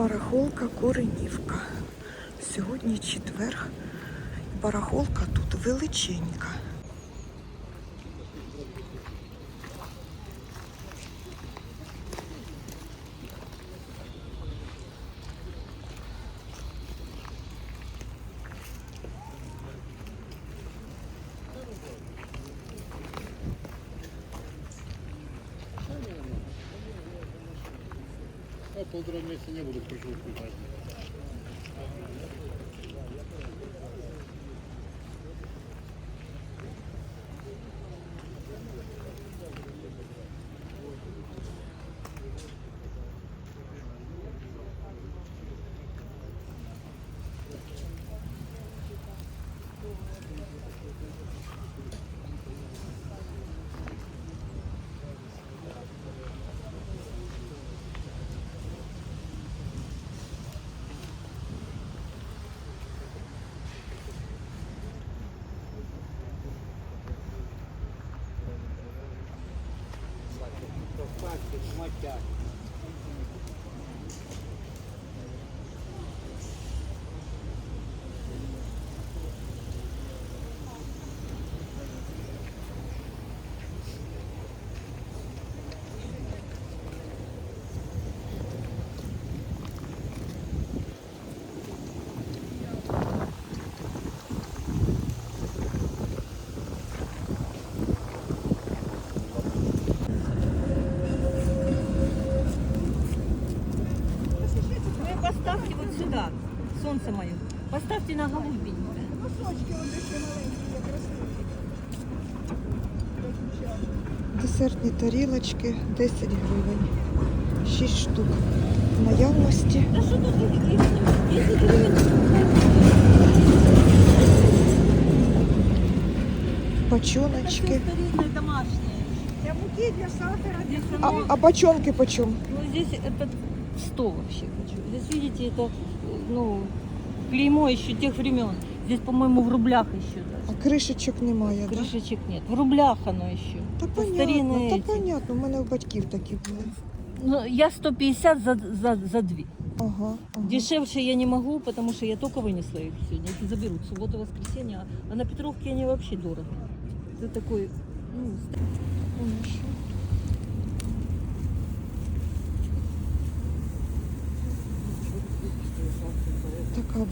Барахолка Коренівка. Сьогодні четвер. Барахолка тут величенька. Полтора месяца не буду пришел купать. Yeah. солнце мое. Поставьте на голубенькое. Десертні тарілочки 10 гривень. 6 штук в наявності. Да что тут вы такие? 10 гривен. Бочоночки. Старинные домашние. Для муки, для сахара, для Здесь, А, оно- а бочонки почем? ну, здесь это 100 вообще хочу. Здесь, видите, это, э, ну, клеймо еще тех времен. Здесь, по-моему, в рублях еще А даже. кришечок немає, так? Да? Крышечек нет. В рублях оно еще. Та Это понятно, старинные та эти. понятно, у мене у батьків такі були. Ну, я 150 за, за, за две. Ага, ага. Дешевше я не могу, потому что я только вынесла их сегодня. Их заберут суббота, воскресенье. А на Петровке они вообще дорого. Это такой, ну, Хорошо. Така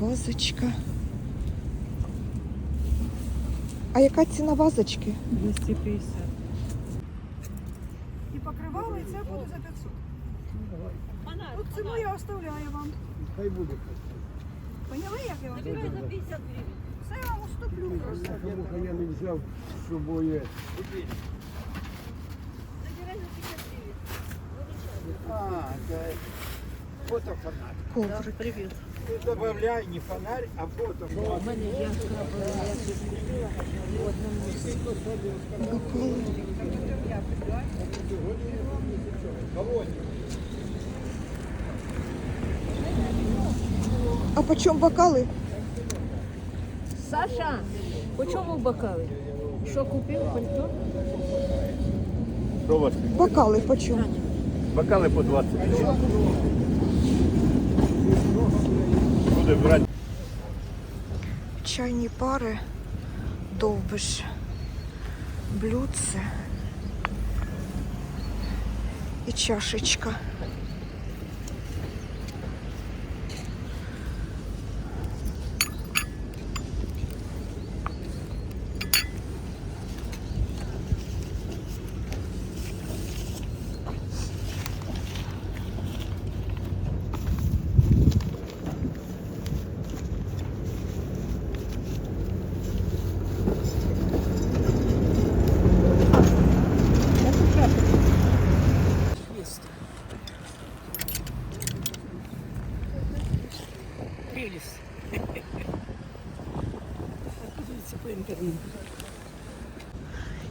вазочка. А яка ціна вазочки? 250. і покривало, і це буде за 500. Тут ціну я оставляю вам. Хай буде. Поняли, як я вам? Забирай за 50 гривен. Це я вам уступлю просто. Тому що я не взяв з собою. Забирай за 50 гривен. А, це фотофонарь. Коврик. Привет. Ти добавляй не фонарь, а фотофонарь. Бокали. А по чому бокали? Саша, по чому бокали? Що купив? Пальто? Що у вас? Бокали по чому? Бокали по 20 тисяч. Буде брати. Чайні пари, довбиш, блюдце і чашечка.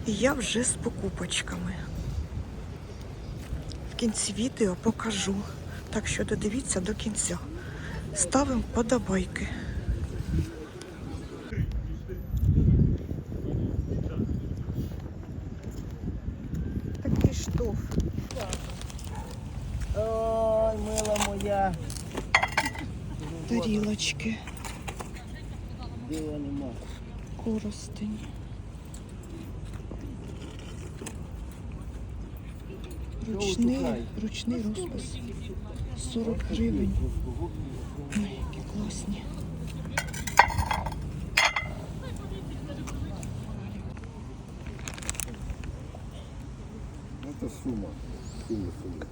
І я вже з покупочками. В кінці відео покажу. Так що додивіться до кінця. Ставимо подобайки. Такий штоф. Ой, мила моя. Тарілочки. Коростень. Ручний, ручний розпис. 40 гривень. Ой, які класні. Это сумма. Сумма, сумма.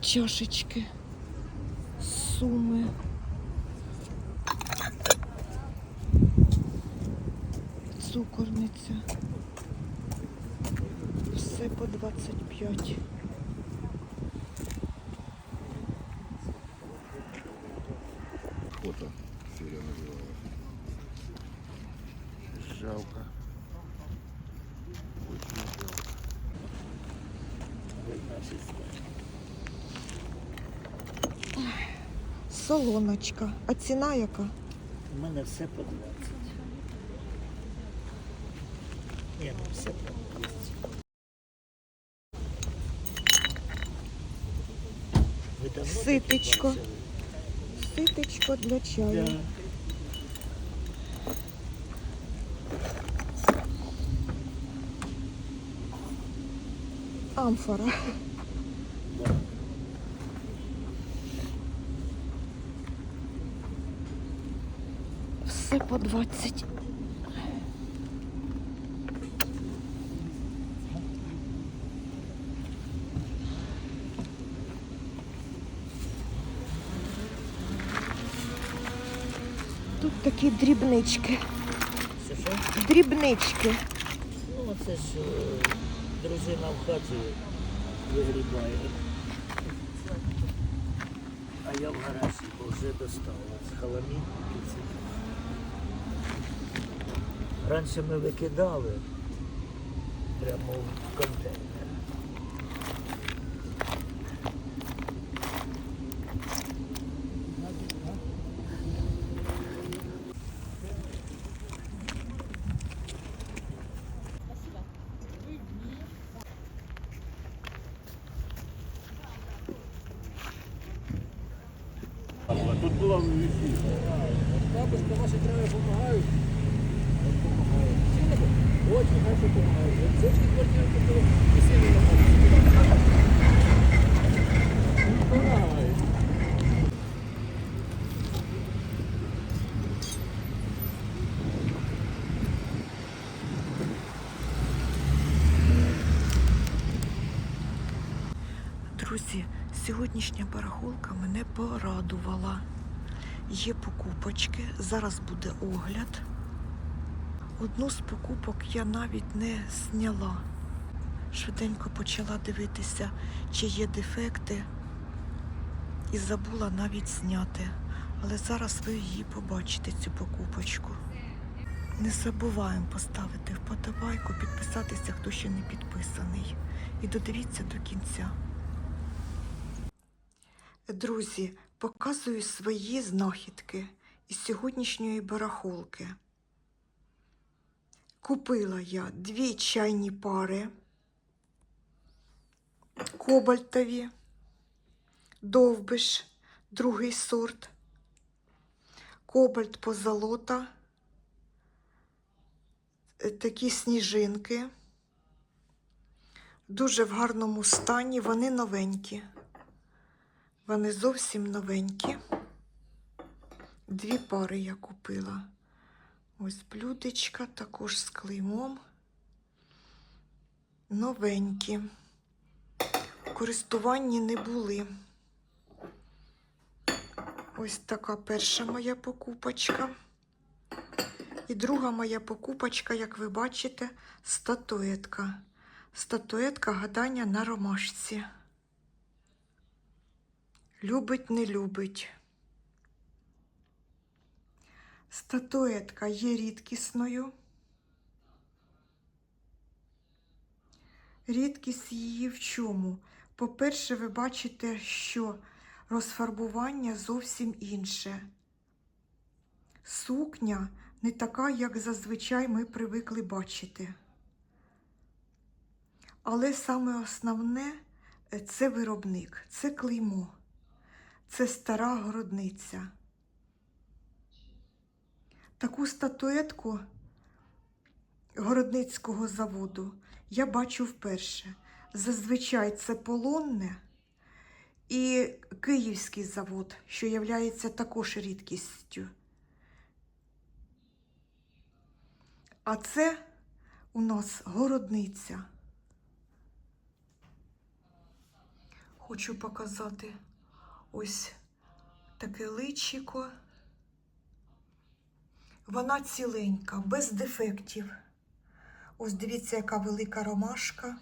Чашечки. Суми. Цукорниця. Все по 25. Фото серия называлась. Жалко. Очень жалко. Солоночка. А ціна яка? У мене все по 20. Ну все по 200. Ви давно Ситечко. Ситечко для чаю. Амфора. Все по 20. Тут такі дрібнички. Що, що? Дрібнички. Ну, це ж е, дружина в хаті вигрібає. А я в гаражі, бо вже достала з халамі. Раніше ми викидали прямо в контейнер. Тут була вісім. Бабушка, ваши травы помогают? Помогают. Очень хорошо помогают. Сочки квартиры, которые веселье Помогают. Друзі, сьогоднішня барахолка мене порадувала. Є покупочки, зараз буде огляд. Одну з покупок я навіть не зняла. Швиденько почала дивитися, чи є дефекти, і забула навіть зняти. Але зараз ви її побачите, цю покупочку. Не забуваємо поставити вподобайку, підписатися, хто ще не підписаний. І додивіться до кінця. Друзі, показую свої знахідки із сьогоднішньої барахолки. Купила я дві чайні пари кобальтові, довбиш, другий сорт, кобальт позолота, е, такі сніжинки. Дуже в гарному стані, вони новенькі. Вони зовсім новенькі. Дві пари я купила. Ось блюдечка, також з клеймом. Новенькі. Користуванні не були. Ось така перша моя покупочка. І друга моя покупочка, як ви бачите, статуетка. Статуетка гадання на ромашці. Любить, не любить. Статуетка є рідкісною. Рідкість її в чому? По-перше, ви бачите, що розфарбування зовсім інше. Сукня не така, як зазвичай ми привикли бачити. Але саме основне е, це виробник, це клеймо. Це стара городниця. Таку статуетку городницького заводу я бачу вперше. Зазвичай це полонне і Київський завод, що є також рідкістю. А це у нас городниця. Хочу показати ось таке личико. Вона ціленька, без дефектів. Ось дивіться, яка велика ромашка.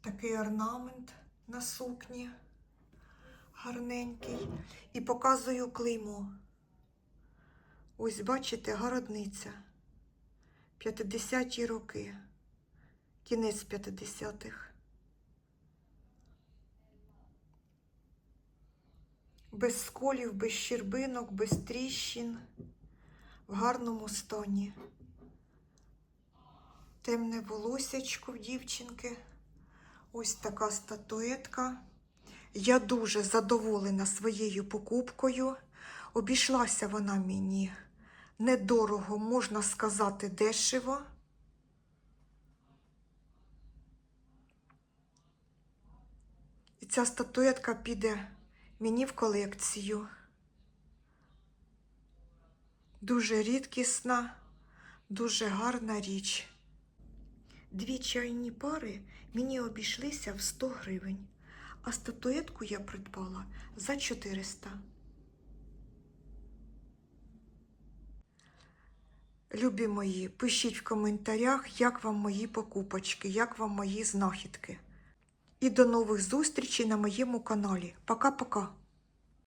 Такий орнамент на сукні гарненький. І показую клеймо. Ось бачите, городниця. 50-ті роки. Кінець 50-х. Без сколів, без щербинок, без тріщин, в гарному стані. Темне волосячко в дівчинки. Ось така статуетка. Я дуже задоволена своєю покупкою. Обійшлася вона мені недорого, можна сказати, дешево. І ця статуетка піде мені в колекцію. Дуже рідкісна, дуже гарна річ. Дві чайні пари мені обійшлися в 100 гривень, а статуетку я придбала за 400. Любі мої, пишіть в коментарях, як вам мої покупочки, як вам мої знахідки. І до нових зустрічей на моєму каналі. Пока-пока!